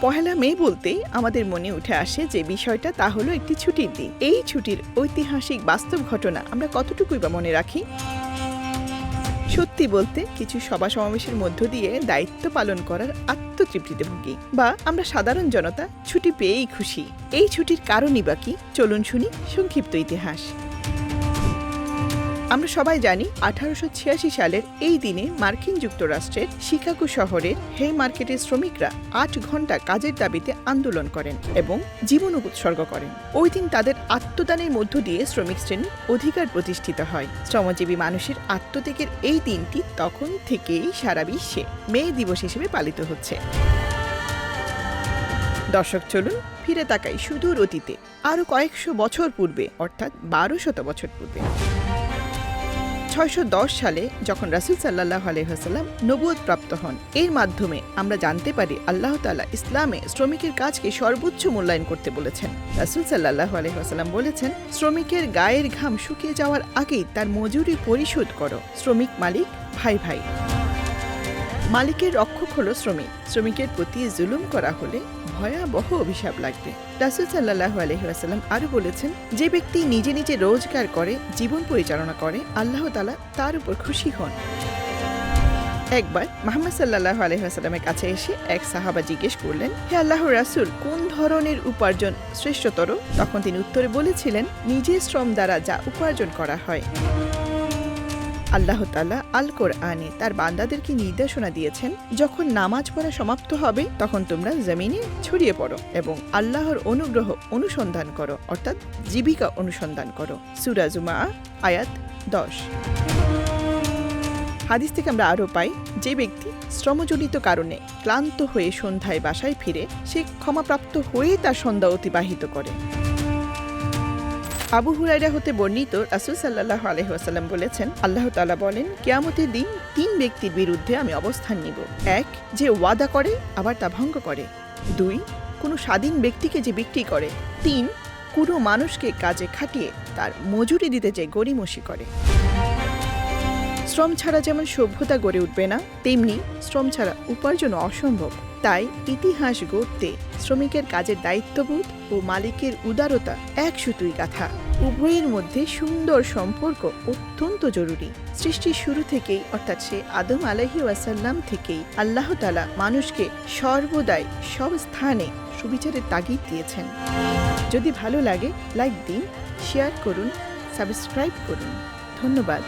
পহেলা মে বলতেই আমাদের মনে উঠে আসে যে বিষয়টা তা হলো একটি ছুটির দিন। এই ছুটির ঐতিহাসিক বাস্তব ঘটনা আমরা কতটুকুই বা মনে রাখি? সত্যি বলতে কিছু সভা সমাবেশের মধ্য দিয়ে দায়িত্ব পালন করার আত্মতৃপ্তিতে ভুগি বা আমরা সাধারণ জনতা ছুটি পেয়েই খুশি। এই ছুটির কারণই বা কি? চলুন শুনি সংক্ষিপ্ত ইতিহাস। আমরা সবাই জানি আঠারোশো ছিয়াশি সালের এই দিনে মার্কিন যুক্তরাষ্ট্রের শিকাগো শহরের হে মার্কেটের শ্রমিকরা আট ঘণ্টা কাজের দাবিতে আন্দোলন করেন এবং জীবন উৎসর্গ করেন। ওই দিন তাদের আত্মদানের মধ্য দিয়ে শ্রমিক শ্রেণির অধিকার প্রতিষ্ঠিত হয়। শ্রমজীবী মানুষের আত্মত্যাগের এই দিনটি তখন থেকেই সারা বিশ্বে মে দিবস হিসেবে পালিত হচ্ছে। দর্শক, চলুন ফিরে তাকাই সুদূর অতীতে, আরও কয়েকশো বছর পূর্বে, অর্থাৎ বারো শত বছর পূর্বে। ছয়শো দশ সালে যখন রাসুল সাল্লাহ আলহাম নবুয়ত প্রাপ্ত হন, এর মাধ্যমে আমরা জানতে পারি আল্লাহ তালা ইসলামে শ্রমিকের কাজকে সর্বোচ্চ মূল্যায়ন করতে বলেছেন। রাসুল সাল্লাহ আলহাম বলেছেন, শ্রমিকের গায়ের ঘাম শুকিয়ে যাওয়ার আগেই তার মজুরি পরিশোধ করো। শ্রমিক মালিক, ভাই ভাই। মালিকের রক্ষক হলো শ্রমিক। শ্রমিকের প্রতি জুলুম করা হলে ভয়াবহ অভিশাপ লাগবে। রাসুল সাল্লাহ আলহিহাসাল্লাম আরও বলেছেন, যে ব্যক্তি নিজে নিজে রোজগার করে, জীবন পরিচালনা করে, আল্লাহ তালা তার উপর খুশি হন। একবার মোহাম্মদ সাল্লাহ আলহামের কাছে এসে এক সাহাবা জিজ্ঞেস করলেন, হে আল্লাহ রাসুল, কোন ধরনের উপার্জন শ্রেষ্ঠতর? তখন তিনি উত্তরে বলেছিলেন, নিজের শ্রম দ্বারা যা উপার্জন করা হয়। আল্লাহ তাল্লাহ আল কোরআনে তার বান্দাদেরকে নির্দেশনা দিয়েছেন, যখন নামাজ পড়া সমাপ্ত হবে, তখন তোমরা জমিনে ছড়িয়ে পড়ো এবং আল্লাহর অনুগ্রহ অনুসন্ধান করো, অর্থাৎ জীবিকা অনুসন্ধান করো। সুরাজুমা আয়াত দশ। হাদিস থেকে আমরা আরও পাই, যে ব্যক্তি শ্রমজনিত কারণে ক্লান্ত হয়ে সন্ধ্যায় বাসায় ফিরে, সে ক্ষমাপ্রাপ্ত হয়ে তার সন্ধ্যা অতিবাহিত করে। আবু হুরাইরা হতে বর্ণিত রাসুল সাল্লাহ আলহাম বলেছেন, আল্লাহ তালা বলেন, কেয়ামতের দিন তিন ব্যক্তির বিরুদ্ধে আমি অবস্থান নিব। এক, যে ওয়াদা করে, আবার তা ভঙ্গ করে। দুই, কোনো স্বাধীন ব্যক্তিকে যে বিক্রি করে। তিন, কোনো মানুষকে কাজে খাটিয়ে তার মজুরি দিতে যে গড়িমসি করে। শ্রম ছাড়া যেমন সভ্যতা গড়ে উঠবে না, তেমনি শ্রম ছাড়া উপার্জন অসম্ভব। তাই ইতিহাস গড়তে শ্রমিকের কাজের দায়িত্ববোধ ও মালিকের উদারতা এক সুতুই গাথা। উভয়ের মধ্যে সুন্দর সম্পর্ক অত্যন্ত জরুরি। সৃষ্টির শুরু থেকেই, অর্থাৎ সে আদম আলহি ওয়াসাল্লাম থেকেই আল্লাহ তালা মানুষকে সর্বদাই সব স্থানে সুবিচারের তাগিদ দিয়েছেন। যদি ভালো লাগে, লাইক দিন, শেয়ার করুন, সাবস্ক্রাইব করুন। ধন্যবাদ।